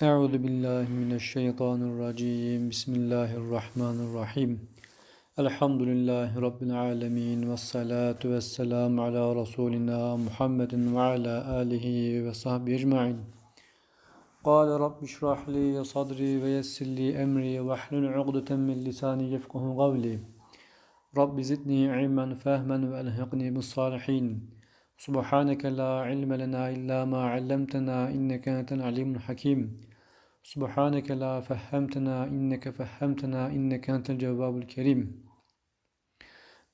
Euzu billahi mineşşeytanirracim. Bismillahirrahmanirrahim. Elhamdülillahi rabbil alamin ve salatu vesselam ala rasulina Muhammedin ve ala alihi ve sahbihi ecmaîn. Kâle rabbi şrah li sadri ve yessir li emri ve hlul ugdeten min lisani yefkahu kavli. Rabbi zidni ilmen fehman ve elhiqni bis salihin. Subhaneke la ilme lena illa ma allamtena inneke enten alimul hakim. Subhaneke la fehhemtena inneke fehhemtena inneke entel cevabul kerim.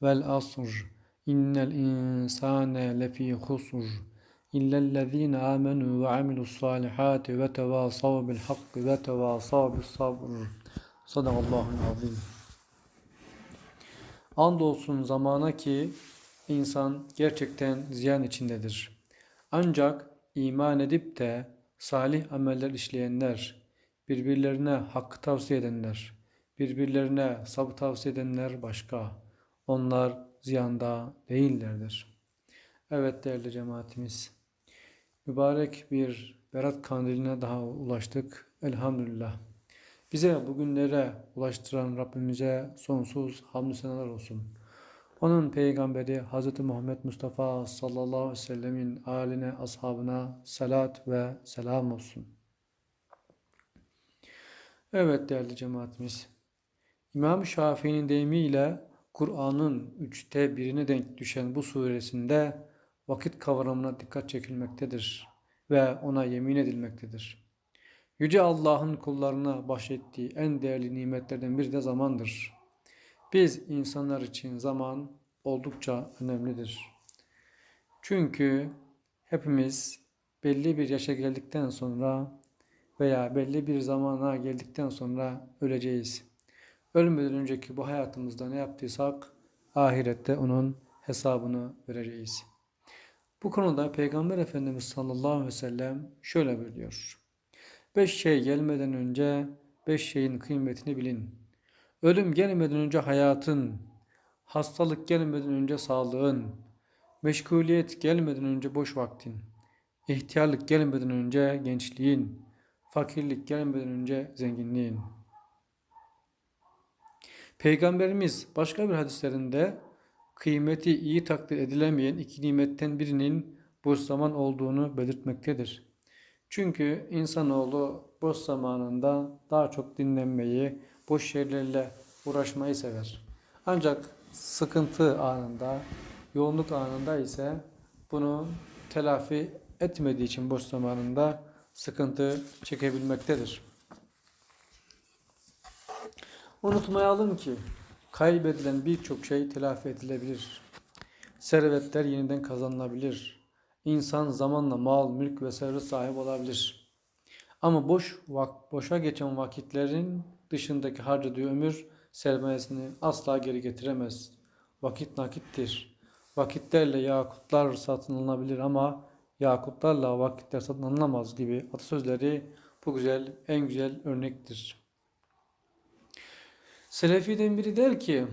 Vel asr innel insane lefi husr illellezine amenu ve amilus salihati ve tevasav bil hakki ve tevasav bis sabr. Sadakallahul azim. Andolsun zamana ki insan gerçekten ziyan içindedir. Ancak iman edip de salih ameller işleyenler, birbirlerine hakkı tavsiye edenler, birbirlerine sabı tavsiye edenler başka. Onlar ziyanda değillerdir. Evet değerli cemaatimiz. Mübarek bir Berat kandiline daha ulaştık. Elhamdülillah. Bize bugünlere ulaştıran Rabbimize sonsuz hamdü senalar olsun. Onun peygamberi Hz. Muhammed Mustafa sallallahu aleyhi ve sellemin aline, ashabına salat ve selam olsun. Evet değerli cemaatimiz. İmam Şafii'nin deyimiyle Kur'an'ın üçte birine denk düşen bu suresinde vakit kavramına dikkat çekilmektedir ve ona yemin edilmektedir. Yüce Allah'ın kullarına bahşettiği en değerli nimetlerden biri de zamandır. Biz insanlar için zaman oldukça önemlidir. Çünkü hepimiz belli bir yaşa geldikten sonra veya belli bir zamana geldikten sonra öleceğiz. Ölmeden önceki bu hayatımızda ne yaptıysak ahirette onun hesabını vereceğiz. Bu konuda Peygamber Efendimiz sallallahu aleyhi ve sellem şöyle buyuruyor. Beş şey gelmeden önce beş şeyin kıymetini bilin. Ölüm gelmeden önce hayatın, hastalık gelmeden önce sağlığın, meşguliyet gelmeden önce boş vaktin, ihtiyarlık gelmeden önce gençliğin, fakirlik gelmeden önce zenginliğin. Peygamberimiz başka bir hadislerinde kıymeti iyi takdir edilemeyen iki nimetten birinin boş zaman olduğunu belirtmektedir. Çünkü insanoğlu boş zamanında daha çok dinlenmeyi, boş şeylerle uğraşmayı sever. Ancak sıkıntı anında, yoğunluk anında ise bunu telafi etmediği için boş zamanında sıkıntı çekebilmektedir. Unutmayalım ki kaybedilen birçok şey telafi edilebilir. Servetler yeniden kazanılabilir. İnsan zamanla mal, mülk ve servet sahibi olabilir. Ama boş boşa geçen vakitlerin dışındaki harcadığı ömür sermayesini asla geri getiremez. Vakit nakittir. Vakitlerle yakutlar satın alınabilir ama yakutlarla vakitler satın alınamaz gibi atasözleri bu güzel, en güzel örnektir. Selefiden biri der ki,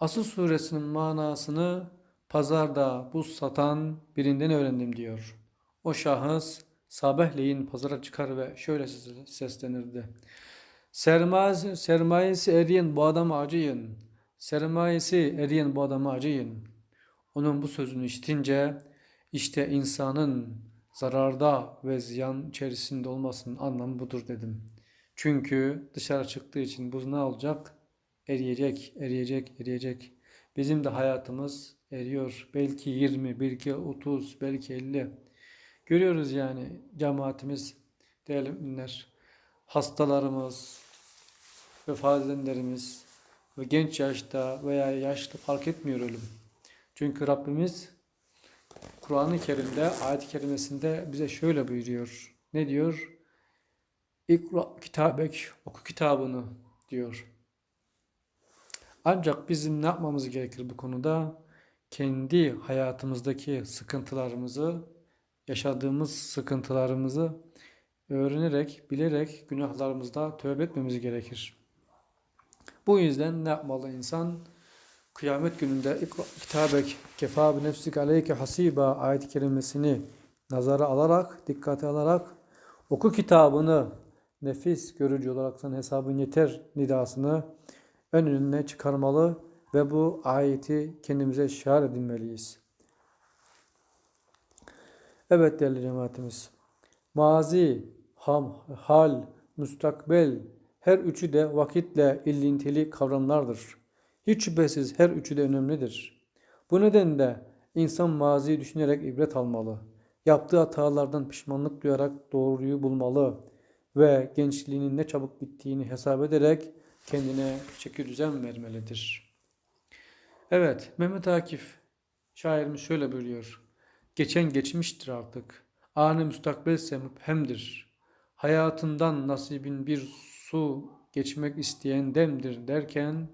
Asıl suresinin manasını pazarda buz satan birinden öğrendim diyor. O şahıs sabahleyin pazara çıkar ve şöyle seslenirdi. Sermayesi, sermayesi eriyen bu adama acıyın. Sermayesi eriyen bu adama acıyın. Onun bu sözünü işitince işte insanın zararda ve ziyan içerisinde olmasının anlamı budur dedim. Çünkü dışarı çıktığı için buz ne olacak? Eriyecek, eriyecek, eriyecek. Bizim de hayatımız eriyor. Belki 20, belki 30, belki 50. Görüyoruz yani cemaatimiz, değerli müminler, hastalarımız, vefat edenlerimiz ve genç yaşta veya yaşlı fark etmiyor ölüm. Çünkü Rabbimiz Kur'an-ı Kerim'de, ayet-i kerimesinde bize şöyle buyuruyor. Ne diyor? İkra kitabek, oku kitabını diyor. Ancak bizim ne yapmamız gerekir bu konuda? Kendi hayatımızdaki sıkıntılarımızı, yaşadığımız sıkıntılarımızı öğrenerek, bilerek günahlarımızda tövbe etmemiz gerekir. Bu yüzden ne yapmalı insan? Kıyamet gününde kitabek kefa bi nefsik aleyke hasiba ayet kelimesini nazara alarak, dikkate alarak Oku kitabını nefis görücü olarak sana hesabın yeter nidasını ön önüne çıkarmalı ve bu ayeti kendimize şiar edinmeliyiz. Evet değerli cemaatimiz. Mazi, ham, hal, müstakbel her üçü de vakitle illintili kavramlardır. Hiç şüphesiz her üçü de önemlidir. Bu nedenle insan maziyi düşünerek ibret almalı. Yaptığı hatalardan pişmanlık duyarak doğruyu bulmalı ve gençliğinin ne çabuk bittiğini hesap ederek kendine çeki düzen vermelidir. Evet, Mehmet Akif şairimiz şöyle buyuruyor. Geçen geçmiştir artık. Anı müstakbelse müphemdir. Hayatından nasibin bir su geçmek isteyen demdir derken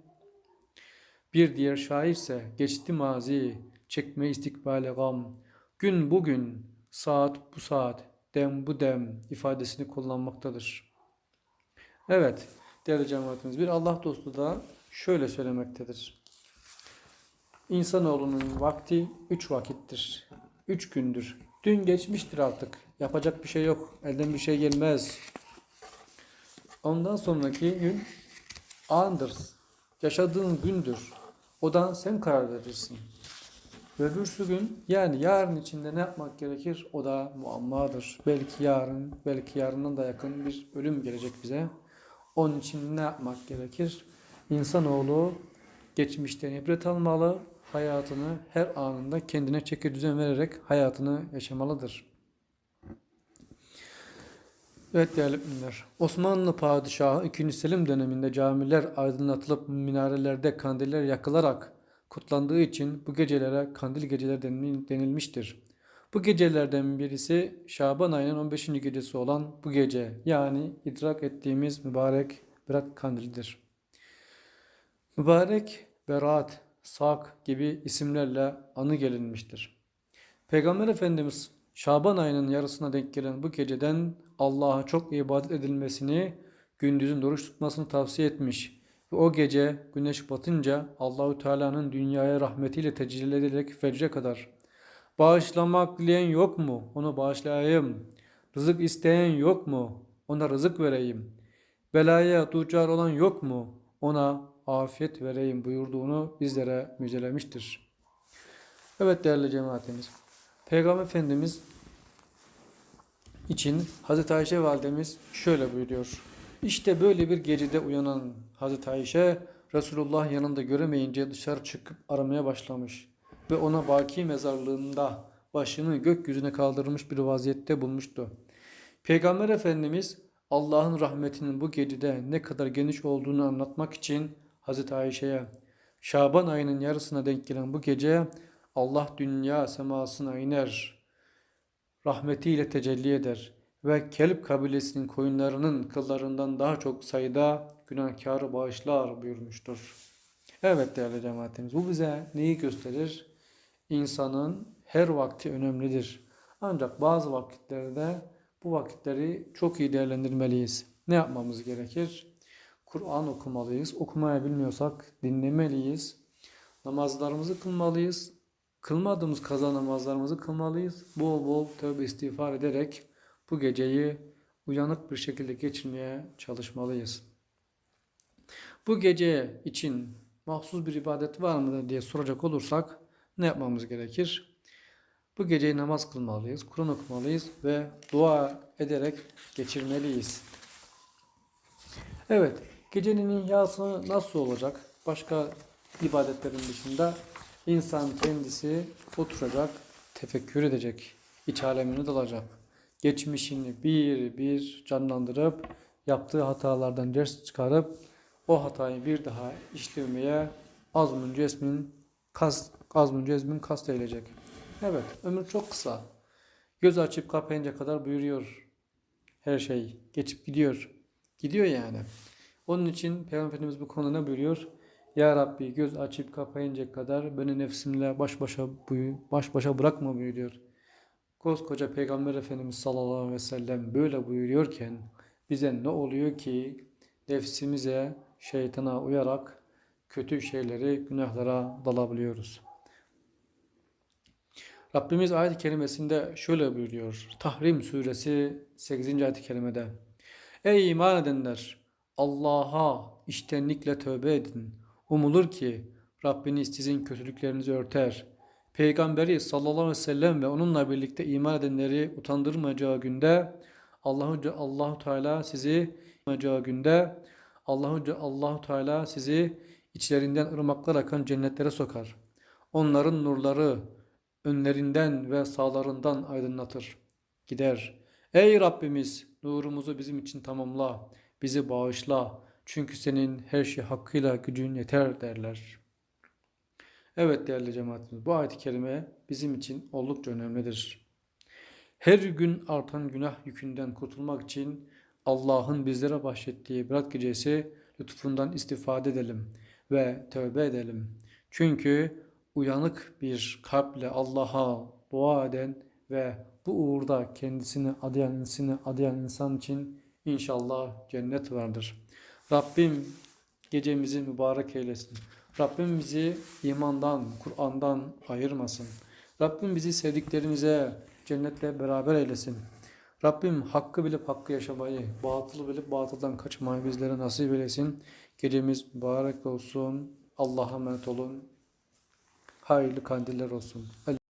bir diğer şairse geçti mazi çekme istikbale gam. Gün bugün, saat bu saat, dem bu dem ifadesini kullanmaktadır. Evet değerli cemaatimiz bir Allah dostu da şöyle söylemektedir. İnsanoğlunun vakti üç vakittir. Üç gündür. Dün geçmiştir artık. Yapacak bir şey yok. Elden bir şey gelmez. Ondan sonraki gün andır. Yaşadığın gündür. Odan sen karar verirsin. Ve öbürsü gün yani yarın içinde ne yapmak gerekir? O da muammadır. Belki yarın, belki yarından da yakın bir ölüm gelecek bize. Onun için ne yapmak gerekir? İnsanoğlu geçmişten ibret almalı, hayatını her anında kendine çeki düzen vererek hayatını yaşamalıdır. Evet değerli müminler. Osmanlı Padişahı 2. Selim döneminde camiler aydınlatılıp minarelerde kandiller yakılarak kutlandığı için bu gecelere kandil geceleri denilmiştir. Bu gecelerden birisi Şaban ayının 15. gecesi olan bu gece yani idrak ettiğimiz mübarek Berat kandilidir. Mübarek Berat, Sak gibi isimlerle anı gelinmiştir. Peygamber Efendimiz Şaban ayının yarısına denk gelen bu geceden Allah'a çok ibadet edilmesini, gündüzün oruç tutmasını tavsiye etmiş. Ve o gece güneş batınca Allahü Teala'nın dünyaya rahmetiyle tecelli ederek fecre kadar Bağışlamak dileyen yok mu? Onu bağışlayayım. Rızık isteyen yok mu? Ona rızık vereyim. Belaya duçar olan yok mu? Ona afiyet vereyim buyurduğunu bizlere müjdelemiştir. Evet değerli cemaatimiz. Peygamber Efendimiz için Hazreti Ayşe validemiz şöyle buyuruyor. İşte böyle bir gecede uyanan Hazreti Ayşe Resulullah yanında göremeyince dışarı çıkıp aramaya başlamış ve ona Baki mezarlığında başını gökyüzüne kaldırmış bir vaziyette bulmuştu. Peygamber Efendimiz Allah'ın rahmetinin bu gecede ne kadar geniş olduğunu anlatmak için Hazreti Ayşe'ye Şaban ayının yarısına denk gelen bu gece Allah dünya semasına iner, rahmetiyle tecelli eder ve Kelp kabilesinin koyunlarının kıllarından daha çok sayıda günahkarı bağışlar buyurmuştur. Evet değerli cemaatimiz bu bize neyi gösterir? İnsanın her vakti önemlidir. Ancak bazı vakitlerde bu vakitleri çok iyi değerlendirmeliyiz. Ne yapmamız gerekir? Kur'an okumalıyız. Okumaya bilmiyorsak dinlemeliyiz. Namazlarımızı kılmalıyız. Kılmadığımız kaza namazlarımızı kılmalıyız. Bol bol tövbe istiğfar ederek bu geceyi uyanık bir şekilde geçirmeye çalışmalıyız. Bu gece için mahsus bir ibadet var mıdır diye soracak olursak ne yapmamız gerekir? Bu geceyi namaz kılmalıyız, Kur'an okumalıyız ve dua ederek geçirmeliyiz. Evet, gecenin ihyası nasıl olacak? Başka ibadetlerin dışında insan kendisi oturacak, tefekkür edecek, iç alemine dalacak. Geçmişini bir bir canlandırıp, yaptığı hatalardan ders çıkarıp, o hatayı bir daha işlemeye azmın cesmin kas, azmın cezmin kast eylecek. Evet, ömür çok kısa. Göz açıp kapayınca kadar buyuruyor her şey. Geçip gidiyor. Gidiyor yani. Onun için Peygamber Efendimiz bu konuda ne buyuruyor? Ya Rabbi göz açıp kapayınca kadar beni nefsimle baş başa buyu, baş başa bırakma buyuruyor. Koskoca Peygamber Efendimiz sallallahu aleyhi ve sellem böyle buyuruyorken bize ne oluyor ki nefsimize şeytana uyarak kötü şeyleri, günahlara dalabiliyoruz. Rabbimiz ayet-i kerimesinde şöyle buyuruyor. Tahrim suresi 8. ayet-i kerimede. Ey iman edenler! Allah'a iştenlikle tövbe edin. Umulur ki Rabbiniz sizin kötülüklerinizi örter. Peygamberi sallallahu aleyhi ve sellem ve onunla birlikte iman edenleri utandırmayacağı günde Allahu Allahu Teala sizi utandırmayacağı günde Allahu Allahu Teala sizi içlerinden ırmaklar akan cennetlere sokar. Onların nurları önlerinden ve sağlarından aydınlatır. Gider. Ey Rabbimiz nurumuzu bizim için tamamla, bizi bağışla. Çünkü senin her şey hakkıyla gücün yeter derler. Evet değerli cemaatimiz bu ayet-i kerime bizim için oldukça önemlidir. Her gün artan günah yükünden kurtulmak için Allah'ın bizlere bahşettiği bırak gecesi lütfundan istifade edelim ve tövbe edelim. Çünkü uyanık bir kalple Allah'a dua eden ve bu uğurda kendisini adayan, insini adayan insan için inşallah cennet vardır. Rabbim gecemizi mübarek eylesin. Rabbim bizi imandan, Kur'an'dan ayırmasın. Rabbim bizi sevdiklerimize cennetle beraber eylesin. Rabbim hakkı bilip hakkı yaşamayı, batılı bilip batıldan kaçmayı bizlere nasip eylesin. Gecemiz mübarek olsun. Allah'a emanet olun. Hayırlı kandiller olsun.